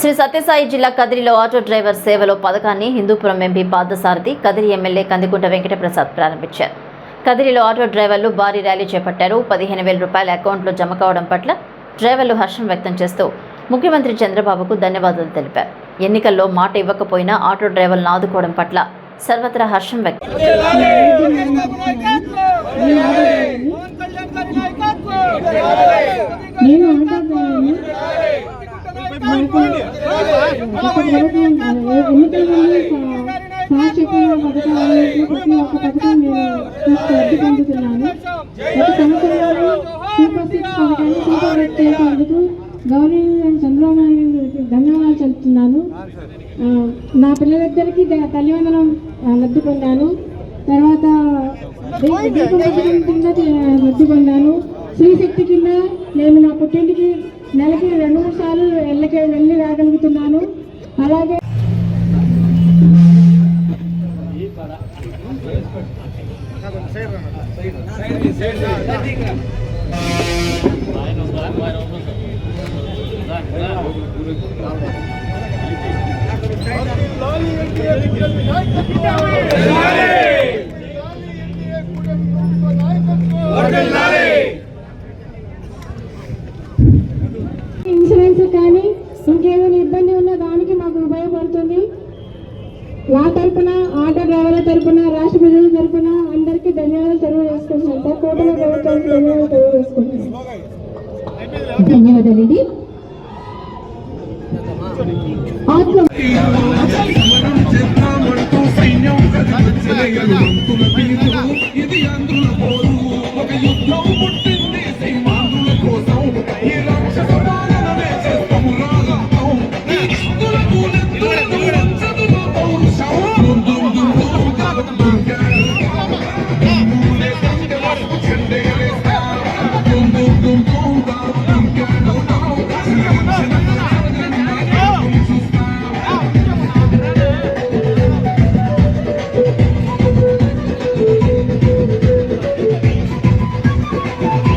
శ్రీ సత్యసాయి జిల్లా కదిరిలో auto driver సేవలో పథకాన్ని హిందూపురం ఎంపీ పార్థసారథి కదిరి ఎమ్మెల్యే కందికుంట వెంకటప్రసాద్ ప్రారంభించారు. కదిరిలో ఆటో డ్రైవర్లు భారీ ర్యాలీ చేపట్టారు. పదిహేను వేల రూపాయల అకౌంట్లో జమ కావడం పట్ల డ్రైవర్లు హర్షం వ్యక్తం చేస్తూ ముఖ్యమంత్రి చంద్రబాబుకు ధన్యవాదాలు తెలిపారు. ఎన్నికల్లో మాట ఇవ్వకపోయినా ఆటో డ్రైవర్లను ఆదుకోవడం పట్ల సర్వత్రా హర్షం వ్యక్తం నేను నాకు ప్రతి ఒక్క పథకం నేను తీసుకు పొందుతున్నాను గత సూపర్ సిక్స్ పథకాన్ని సూపర్ చేసేందుకు చంద్రబాబు నాయుడు ధన్యవాదాలు. చెబుతున్నాను నా పిల్లలిద్దరికీ తల్లివందనం లబ్ధి పొందాను తర్వాత దీపం కింద లబ్ధి పొందాను శ్రీశక్తి కింద నేను నా పుట్టింటికి నెలకి రెండు మూడు సార్లు ఇన్సూరెన్స్ కానీ ఇంకేదైనా ఇబ్బంది ఉన్నా దానికి మాకు ఉపయోగపడుతుంది నా తరపున ఆటో డ్రైవర్ల తరపున రాష్ట్ర కోటలో ప్రయత్నాలు తయారు ధన్యవాదాలండి. ఇది అందులో ఒక యుద్ధం